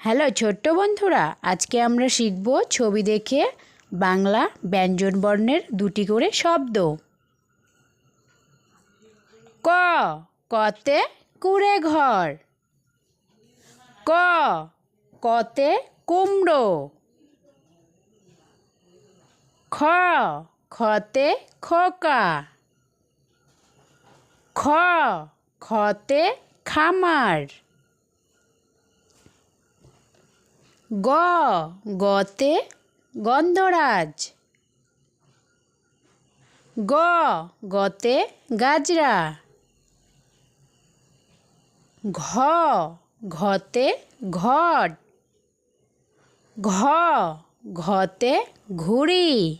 Hello ছোট্ট বন্ধুরা, আজকে আমরা শিখব ছবি দেখে বাংলা ব্যঞ্জনবর্ণের দুটি করে শব্দ। ক, কতে কুড়ে ঘর। ক, কতে কুমড়ো। খ, খতে খোকা। খ, খতে খামার। গ, গতে গন্ধরাজ। গ, গতে গাজরা। ঘ, ঘতে ঘট। ঘ, ঘতে ঘুড়ি।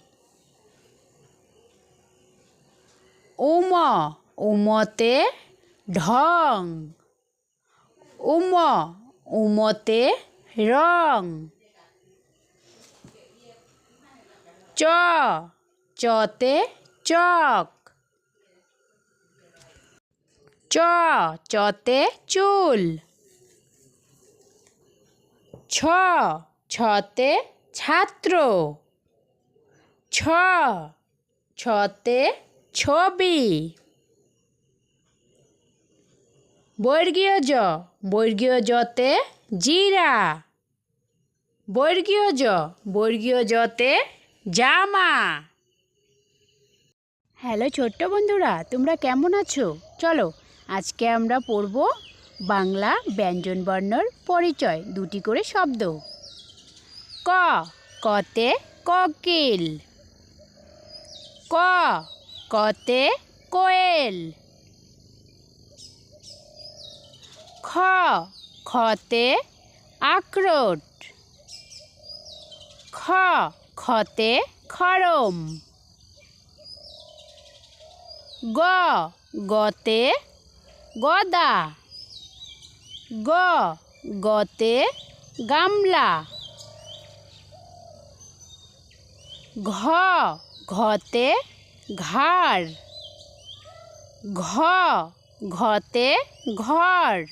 উম, উমতে ঢং। উম, উমতে রং। চ, চতে চক। চ, চতে চুল। ছ, ছতে ছাত্র। ছ, ছতে ছবি। বর্গীয় জ, বর্গীয় জতে জিরা। বর্গীয় জ, বর্গীয় জতে জামা। হ্যালো ছোট্ট বন্ধুরা, তোমরা কেমন আছো? চলো, আজকে আমরা পড়ব বাংলা ব্যঞ্জনবর্ণর পরিচয়, দুটি করে শব্দ। ক, কতে ককিল। ক, কতে কোয়েল। খ, খতে আখরোট। খ, খতে খরম। গ, গতে গদা। গ, গতে গামলা। ঘ, ঘতে ঘাড়। ঘ, ঘতে ঘর।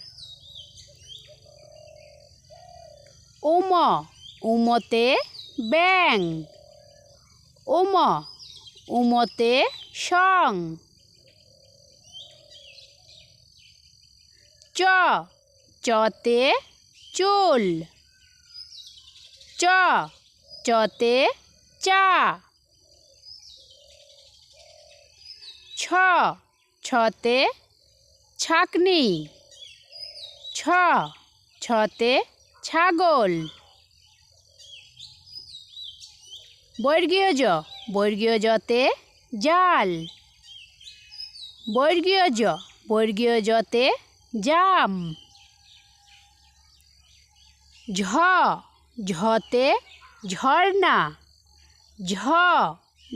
উম, উমতে ব্যাং উম, উমতে সং। চ, চতে চুল। চ, চতে চা। ছ, ছতে ছাকনি। ছ, ছতে ছাগল। বর্গীয় জ বর্গীয় জতে জাল। বর্গীয় জ বর্গীয় জতে জাম। ঝ, ঝতে ঝর্ণা। ঝ,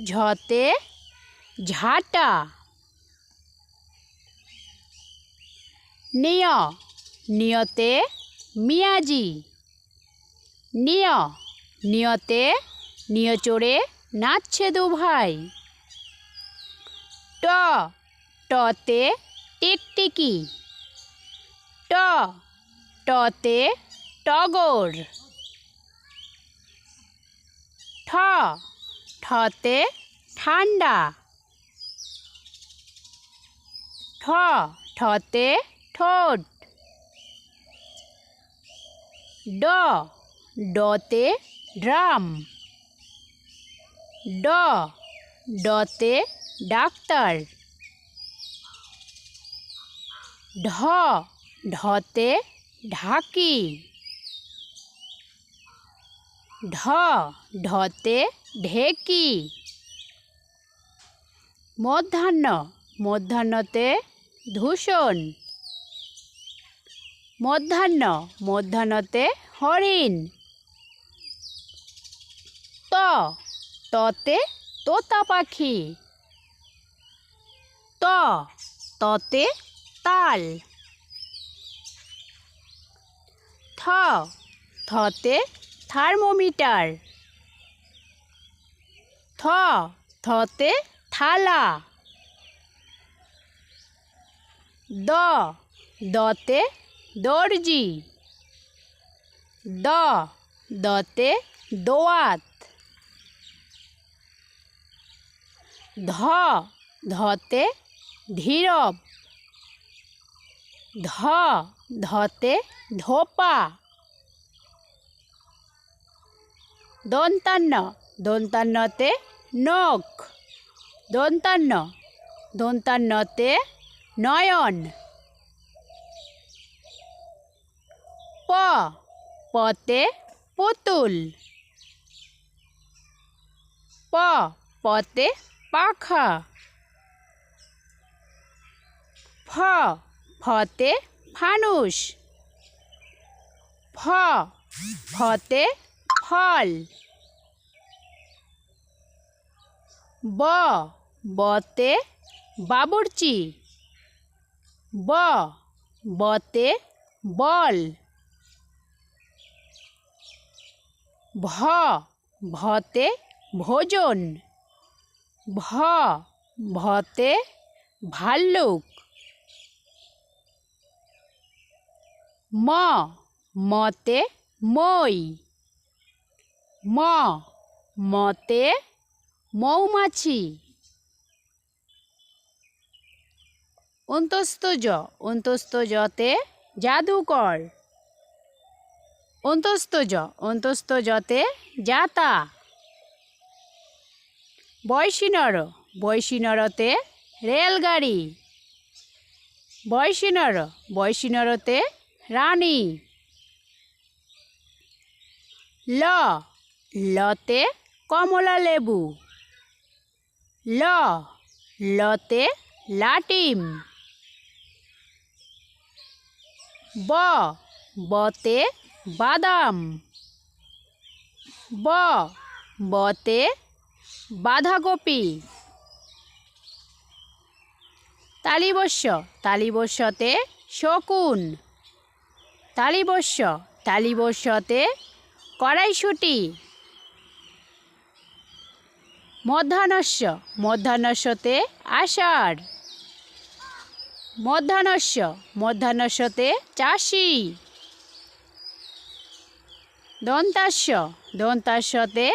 ঝতে ঝাটা। নিয়, নিয়তে মিয়াজি। নিয়, নিয়তে নিয় চড়ে নাচছে দু ভাই। ট, টতে টিকটিকি। ট, টতে টগর। ঠ, ঠতে ঠান্ডা। ঠ, ঠতে ঠোঁট। ড, ডতে ড্রাম। ড, ডতে ডাক্তার। ঢ, ঢতে ঢাকি। ঢ, ঢতে ঢেকি। মধ্যাহ্ন, মধ্যাহ্নতে ধূষণ মধ্যাহ্ন, মধ্যাহ্নতে হরিণ। ত ততে তোতা পাখি। ত, ততে তাল। থ, থতে থার্মোমিটার। থ, থতে থালা। দ, দতে দর্জি। দ, দতে দোয়াত। ধ, ধতে ধীরব। ধ, ধতে ধোপা। দন্তান্ন, দন্তান্নতে নখ। দন্তান্ন, দন্তান্নতে নয়ন। প, পতে পুতুল। প, পতে পাখা। ফ ফতে ফানুস ফ ফতে ফল। ব, বতে বাবুর্চি। ব, বতে বল। ভ, ভতে ভোজন। ভ, ভতে ভাল্লুক। ম, মতে মই। ম, মতে মৌমাছি। অন্তস্থ জ, অন্তস্থ জতে জাদুকর। অন্তস্থ জ, অন্তস্থ জতে জাতা। বয়সীনর বয়সীনরতে রেলগাড়ি। বয়সীনর বয়সীনরতে রানী। ল, লতে কমলা লেবু। ল, লতে লাটিম। ব, বতে বাদাম। ব, বতে বাঁধাকপি। তালিবস্য। তালিবস্যতে শকুন। তালিবস্য। তালিবস্যতে কড়াইশুটি। মধ্যাহ্নস্য। মধ্যাহ্নস্যতে আষাঢ়। মধ্যাহ্নস্য। মধ্যাহ্নস্যতে চাষি। দন্তাস্য। দন্তাস্যতে